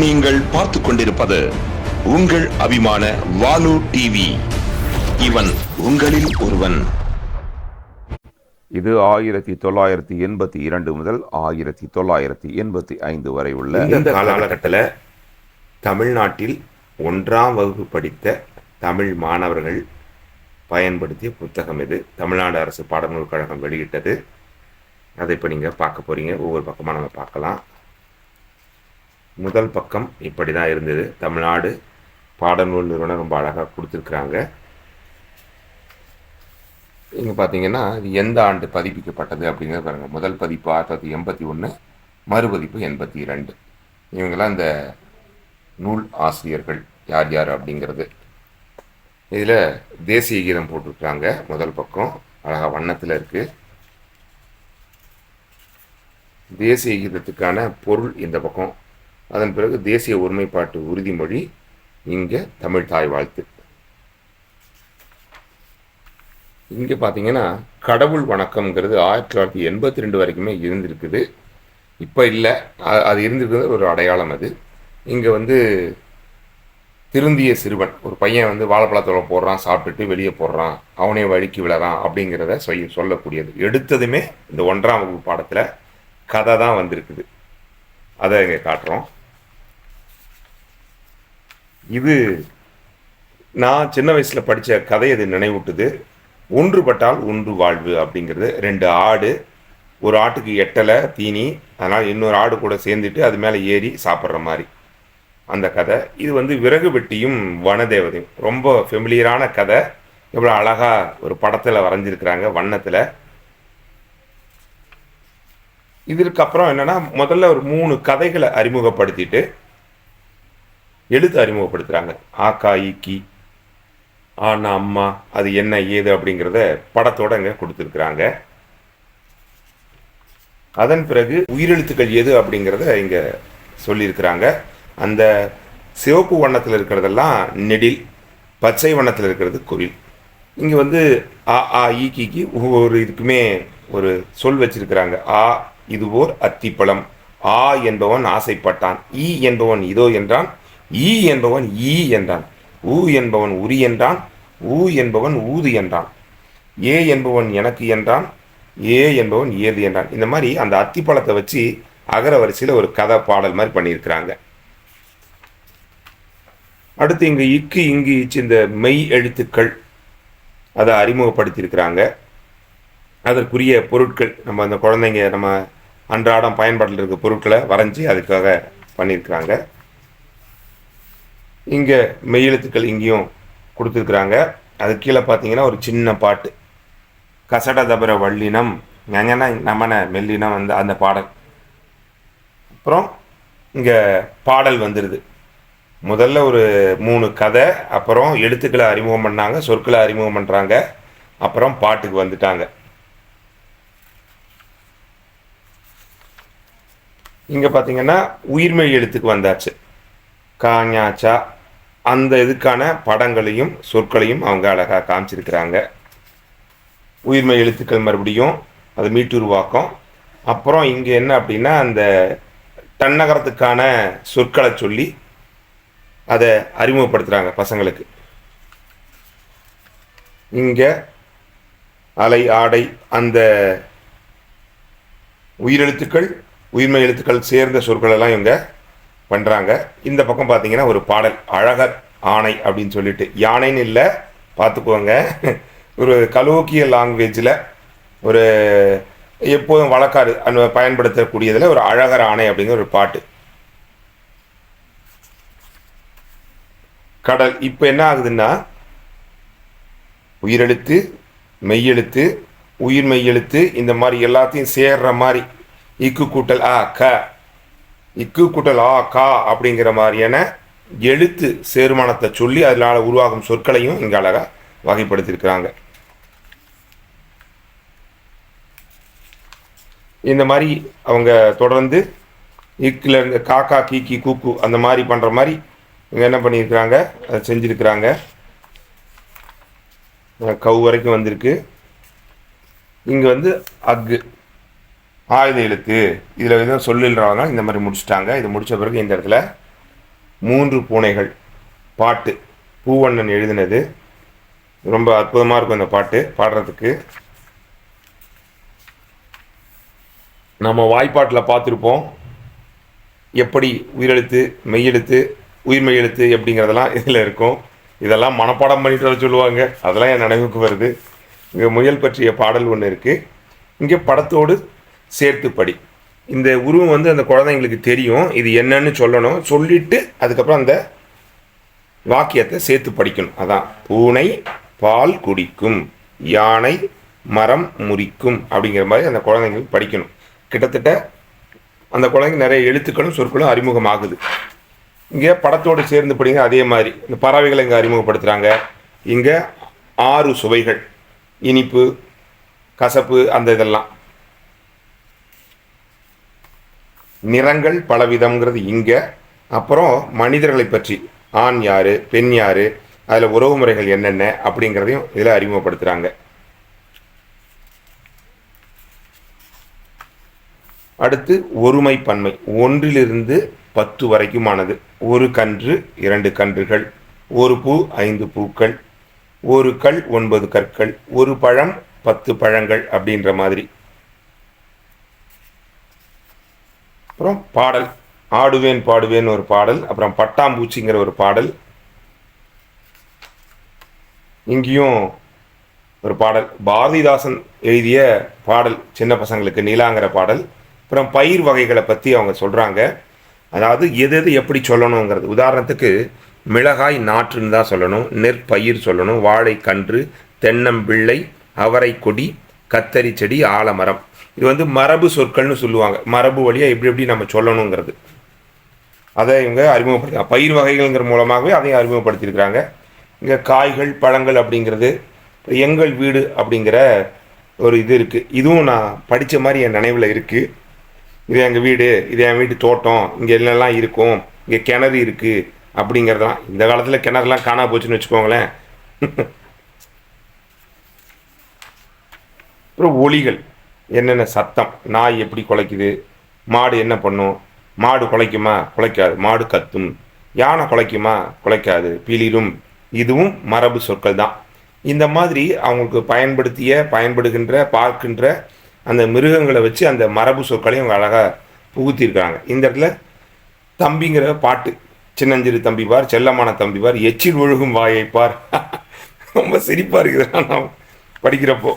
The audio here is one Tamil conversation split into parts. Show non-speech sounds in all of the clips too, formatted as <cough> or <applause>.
நீங்கள் பார்த்து கொண்டிருப்பது உங்கள் அபிமான வாலு டிவி இவன் உங்களில் ஒருவன். இது ஆயிரத்தி தொள்ளாயிரத்தி எண்பத்தி இரண்டு முதல் ஆயிரத்தி தொள்ளாயிரத்தி எண்பத்தி ஐந்து வரை உள்ள இந்த காலகட்டத்தில் தமிழ்நாட்டில் ஒன்றாம் வகுப்பு படித்த தமிழ் மாணவர்கள் பயன்படுத்திய புத்தகம் இது. தமிழ்நாடு அரசு பாடநூல் கழகம் வெளியிட்டது. அதை இப்போ நீங்கள் பார்க்க போகிறீங்க ஒவ்வொரு பக்கமாக நம்ம பார்க்கலாம். முதல் பக்கம் இப்படி தான் இருந்தது. தமிழ்நாடு பாடநூல் நிறுவனம் ரொம்ப அழகாக கொடுத்துருக்குறாங்க. இங்கே பார்த்தீங்கன்னா இது எந்த ஆண்டு பதிப்பிக்கப்பட்டது அப்படிங்கிறது பாருங்க. முதல் பதிப்பு ஆயிரத்தி தொள்ளாயிரத்தி எண்பத்தி ஒன்று மறுபதிப்பு எண்பத்தி ரெண்டு இவங்கெல்லாம் இந்த நூல் ஆசிரியர்கள் யார் யார் அப்படிங்கிறது. இதில் தேசிய கீதம் போட்டிருக்காங்க. முதல் பக்கம் அழகாக வண்ணத்தில் இருக்குது தேசிய கீதத்துக்கான பொருள் இந்த பக்கம் அதன் பிறகு தேசிய ஒருமைப்பாட்டு உறுதிமொழி இங்கே தமிழ் தாய் வாழ்த்து. இங்கே பார்த்தீங்கன்னா கடவுள் வணக்கம்ங்கிறது ஆயிரத்தி தொள்ளாயிரத்தி எண்பத்தி ரெண்டு வரைக்குமே இருந்திருக்குது. இப்போ இல்லை அது இருந்திருக்கிறது ஒரு அடையாளம் அது. இங்கே வந்து திருந்திய சிறுவன் ஒரு பையன் வந்து வாழைப்பழத்தோட போடுறான் சாப்பிட்டுட்டு வெளியே போடுறான் அவனே வழுக்கி விழறான் அப்படிங்கிறத சொல்லி சொல்லக்கூடியது. எடுத்ததுமே இந்த ஒன்றாம் வகுப்பு பாடத்தில் கதை தான் வந்திருக்குது. அதை இங்கே காட்டுறோம். இது நான் சின்ன வயசில் படித்த கதை அது நினைவூட்டுது? ஒன்றுபட்டால் ஒன்று வாழ்வு அப்படிங்கிறது. ரெண்டு ஆடு ஒரு ஆட்டுக்கு எட்டலை தீனி அதனால் இன்னொரு ஆடு கூட சேர்ந்துட்டு அது மேலே ஏறி சாப்பிட்ற மாதிரி. அந்த கதை. இது வந்து விறகு வெட்டியும் வனதேவதையும். ரொம்ப ஃபெமிலியரான கதை. எவ்வளோ அழகாக ஒரு படத்தில் வரைஞ்சிருக்கிறாங்க வண்ணத்தில். இதற்கப்புறம் என்னென்னா என்னன்னா முதல்ல ஒரு மூணு கதைகளை அறிமுகப்படுத்திட்டு எழுத்து அறிமுகப்படுத்துகிறாங்க ஆக்கா ஈக்கி ஆனா அம்மா அது என்ன ஏது அப்படிங்கிறத படத்தோட இங்கே கொடுத்துருக்குறாங்க. அதன் பிறகு உயிரெழுத்துக்கள் எது அப்படிங்கிறத இங்கே சொல்லியிருக்கிறாங்க. அந்த சிவப்பு வண்ணத்தில் இருக்கிறதெல்லாம் நெடில் பச்சை வண்ணத்தில் இருக்கிறது குரில் இங்கே வந்து ஆ ஆ ஈ ஒவ்வொரு இதுக்குமே ஒரு சொல் வச்சிருக்கிறாங்க. ஆ இது ஓர் அத்திப்பழம். ஆ என்பவன் ஆசைப்பட்டான். ஈ என்பவன் இதோ என்றான். ஈ என்பவன் ஈ என்றான். ஊ என்பவன் உரி என்றான். ஊ என்பவன் ஊது என்றான். ஏ என்பவன் எனக்கு என்றான். ஏ என்பவன் ஏது என்றான். இந்த மாதிரி அந்த அத்திப்பழத்தை வச்சு அகர வரிசையில் ஒரு கதை பாடல் மாதிரி பண்ணியிருக்கிறாங்க. அடுத்து இங்கு இக்கு இங்கு இச்சு இந்த மெய் எழுத்துக்கள் அதை அறிமுகப்படுத்தியிருக்கிறாங்க. அதற்குரிய பொருட்கள் நம்ம அந்த குழந்தைங்க நம்ம அன்றாடம் பயன்பாட்டில் இருக்க பொருட்களை வரைஞ்சி அதுக்காக பண்ணியிருக்கிறாங்க. இங்கே மெய்யெழுத்துக்கள் இங்கேயும் கொடுத்துருக்குறாங்க. அது கீழே பார்த்தீங்கன்னா ஒரு சின்ன பாட்டு. கசட தபர வள்ளினம் எங்கன்னா நமன மெல்லினம் அந்த அந்த பாடல். அப்புறம் இங்கே பாடல் வந்துடுது முதல்ல ஒரு மூணு கதை அப்புறம் எழுத்துக்களை அறிமுகம் பண்ணாங்க சொற்களை அறிமுகம் பண்ணுறாங்க அப்புறம் பாட்டுக்கு வந்துட்டாங்க. இங்கே பார்த்தீங்கன்னா உயிர்மெய் எழுத்துக்கு வந்தாச்சு. காஞாச்சா அந்த இதுக்கான படங்களையும் சொற்களையும் அவங்க அழகாக காமிச்சிருக்கிறாங்க. உயிர்மெய் எழுத்துக்கள் மறுபடியும் அது மீட்டுருவாக்கம் அப்புறம் இங்கே என்ன அப்படின்னா அந்த தன்னகரத்துக்கான சொற்களை சொல்லி அதை அறிமுகப்படுத்துகிறாங்க பசங்களுக்கு. இங்கே அலை ஆடை அந்த உயிரெழுத்துக்கள் உயிர்மை எழுத்துக்கள் சேர்ந்த சொற்களெல்லாம் இவங்க பண்ணுறாங்க இந்த பக்கம் பார்த்தீங்கன்னா ஒரு பாடல் அழகர் ஆணை அப்படின்னு சொல்லிட்டு. யானைன்னு இல்லை பார்த்துக்குவோங்க ஒரு கலோக்கிய லாங்குவேஜில் ஒரு எப்போதும் வழக்காறு அந்த பயன்படுத்தக்கூடியதில் ஒரு அழகர் ஆணை அப்படிங்கிற ஒரு பாட்டு. கடல் இப்போ என்ன ஆகுதுன்னா உயிரெழுத்து மெய்யெழுத்து உயிர் மெய்யெழுத்து இந்த மாதிரி எல்லாத்தையும் சேர்ற மாதிரி இக்கு கூட்டல் ஆ க இக்கு குட்டல் ஆ கா அப்படிங்கிற மாதிரியான எழுத்து சேர்மானத்தை சொல்லி அதனால் உருவாகும் சொற்களையும் இங்கே அழகாக வகைப்படுத்தியிருக்கிறாங்க. இந்த மாதிரி அவங்க தொடர்ந்து இக்கில் இருந்து காக்கா கீக்கி கூக்கு அந்த மாதிரி பண்ணுற மாதிரி இங்கே என்ன பண்ணியிருக்கிறாங்க? அதை செஞ்சுருக்கிறாங்க. கவு வரைக்கும் வந்திருக்கு. இங்கே வந்து அக்கு ஆயுத எழுத்து. இதில் எதுவும் சொல்லிடுறாங்க இந்த மாதிரி முடிச்சிட்டாங்க. இது முடித்த பிறகு இந்த இடத்துல மூன்று பூனைகள். பாட்டு. பூவண்ணன் எழுதினது. ரொம்ப அற்புதமாக இருக்கும் இந்த பாட்டு பாடுறதுக்கு. நம்ம வாய்ப்பாட்டில் பார்த்துருப்போம். எப்படி உயிரெழுத்து மெய்யெழுத்து உயிர்மெய் எழுத்து எப்படிங்கிறதெல்லாம் இதில் இருக்கும். இதெல்லாம் மனப்பாடம் பண்ணிட்டு வர சொல்லுவாங்க. அதெல்லாம் என் நினைவுக்கு வருது. இங்கே முயல் பற்றிய பாடல் ஒன்று இருக்குது இங்கே படத்தோடு சேர்த்து படி இந்த உருவம் வந்து அந்த குழந்தைங்களுக்கு தெரியும் இது என்னன்னு சொல்லணும். சொல்லிட்டு அதுக்கப்புறம் அந்த வாக்கியத்தை சேர்த்து படிக்கணும். அதான் பூனை பால் குடிக்கும் யானை மரம் முறிக்கும் அப்படிங்கிற மாதிரி அந்த குழந்தைங்களுக்கு படிக்கணும். கிட்டத்தட்ட அந்த குழந்தைங்க நிறைய எழுத்துக்களும் சொற்களும் அறிமுகமாகுது. இங்கே படத்தோடு சேர்ந்து படிங்க அதே மாதிரி. இந்த பறவைகளை இங்கே அறிமுகப்படுத்துகிறாங்க இங்கே ஆறு சுவைகள். இனிப்பு கசப்பு அந்த இதெல்லாம். நிறங்கள் பலவிதம்ங்கிறது இங்கே. அப்புறம் மனிதர்களை பற்றி. ஆண் யார் பெண் யார் அதில் உறவு முறைகள் என்னென்ன அப்படிங்கிறதையும் இதில் அறிமுகப்படுத்துகிறாங்க அடுத்து ஒருமை பன்மை ஒன்றிலிருந்து பத்து வரைக்குமானது. ஒரு கன்று இரண்டு கன்றுகள். ஒரு பூ ஐந்து பூக்கள். ஒரு கல் ஒன்பது கற்கள். ஒரு பழம் பத்து பழங்கள் அப்படின்ற மாதிரி. அப்புறம் பாடல். ஆடுவேன் பாடுவேன் ஒரு பாடல். அப்புறம் பட்டாம்பூச்சிங்கிற ஒரு பாடல். இங்கேயும் ஒரு பாடல். பாரதிதாசன் எழுதிய பாடல் சின்ன பசங்களுக்கு நீலாங்கிற பாடல். அப்புறம் பயிர் வகைகளை பற்றி அவங்க சொல்கிறாங்க அதாவது எது எது எப்படி சொல்லணுங்கிறது. உதாரணத்துக்கு மிளகாய் நாற்றுன்னு தான் சொல்லணும். நெற்பயிர் சொல்லணும். வாழை கன்று தென்னம்பிள்ளை அவரை கொடி கத்தரி செடி ஆலமரம். இது வந்து மரபு சொற்கள்னு சொல்லுவாங்க. மரபு வழியாக எப்படி எப்படி நம்ம சொல்லணுங்கிறது. அதை இவங்க அறிமுகப்படுத்தி பயிர் வகைகள்ங்கிற மூலமாகவே அதையும் அறிமுகப்படுத்தியிருக்கிறாங்க. இங்கே காய்கள் பழங்கள் அப்படிங்கிறது எங்கள் வீடு அப்படிங்கிற ஒரு இது இருக்குது இதுவும் நான் படித்த மாதிரி என் நினைவில் இருக்குது இது எங்கள் வீடு இது என் வீட்டு தோட்டம் இங்கே என்னெல்லாம் இருக்கும் இங்கே கிணறு இருக்குது அப்படிங்கிறதெல்லாம் இந்த காலத்தில் கிணறுலாம் காணா போச்சுன்னு வச்சுக்கோங்களேன். <laughs> அப்புறம் ஒளிகள் என்னென்ன சத்தம்? நாய் எப்படி குலைக்குது? மாடு என்ன பண்ணும்? மாடு குலைக்குமா? குலைக்காது. மாடு கத்தும். யானை குலைக்குமா? குலைக்காது. பிளிரும். இதுவும் மரபு சொற்கள் தான். இந்த மாதிரி அவங்களுக்கு பயன்படுத்திய பயன்படுகின்ற பார்க்கின்ற அந்த மிருகங்களை வச்சு அந்த மரபு சொற்களையும் அவங்க அழகாக புகுத்தியிருக்காங்க இந்த இடத்துல தம்பிங்கிற பாட்டு சின்னஞ்சிறு தம்பி பார் செல்லமான தம்பி பார் எச்சில் ஒழுகும் வாயை பார். <laughs> ரொம்ப சிரிப்பாக இருக்குது. நான் படிக்கிறப்போ.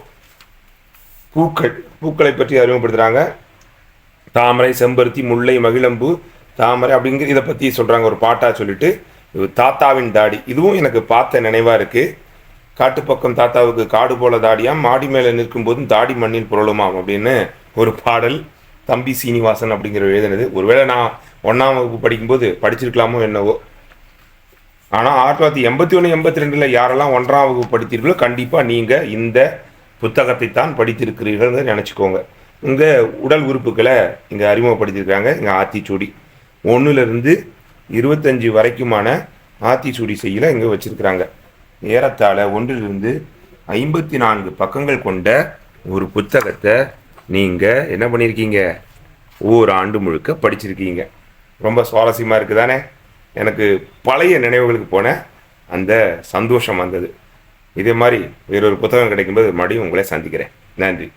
பூக்கள் பூக்களை பற்றி அறிமுகப்படுத்துகிறாங்க தாமரை செம்பருத்தி முல்லை மகிழம்பு தாமரை அப்படிங்கிற இதை பற்றி சொல்கிறாங்க ஒரு பாட்டாக சொல்லிட்டு தாத்தாவின் தாடி. இதுவும் எனக்கு பார்த்த நினைவாக இருக்குது காட்டுப்பக்கம் தாத்தாவுக்கு காடு போல தாடியாம் மாடி மேலே நிற்கும் போதும் தாடி மண்ணில் புரளுமாம் அப்படின்னு ஒரு பாடல். தம்பி சீனிவாசன் அப்படிங்கிற எழுதினது. ஒருவேளை நான் ஒன்றாம் வகுப்பு படிக்கும்போது படிச்சிருக்கலாமோ என்னவோ. ஆனால் ஆயிரத்தி தொள்ளாயிரத்தி எண்பத்தி ஒன்று எண்பத்தி ரெண்டில் யாரெல்லாம் ஒன்றாம் வகுப்பு படித்தீர்களோ கண்டிப்பாக நீங்கள் இந்த புத்தகத்தை தான் படித்திருக்கிறீர்கள்னு நினச்சிக்கோங்க. இங்கே உடல் உறுப்புகளை இங்கே அறிமுகப்படுத்தியிருக்காங்க இங்கே ஆத்திச்சூடி ஒன்றுலேருந்து இருபத்தஞ்சி வரைக்குமான ஆத்திச்சூடி செய்யல இங்கே வச்சுருக்கிறாங்க. ஏறத்தாழ ஒன்றிலிருந்து ஐம்பத்தி நான்கு பக்கங்கள் கொண்ட ஒரு புத்தகத்தை நீங்கள் என்ன பண்ணியிருக்கீங்க ஒவ்வொரு ஆண்டு முழுக்க படிச்சிருக்கீங்க. ரொம்ப சுவாரஸ்யமாக இருக்குது தானே எனக்கு பழைய நினைவுகளுக்கு போன அந்த சந்தோஷம் வந்தது. இதே மாதிரி வேறொரு புத்தகம் கிடைக்கும்போது மறுபடியும் உங்களை சந்திக்கிறேன். நன்றி.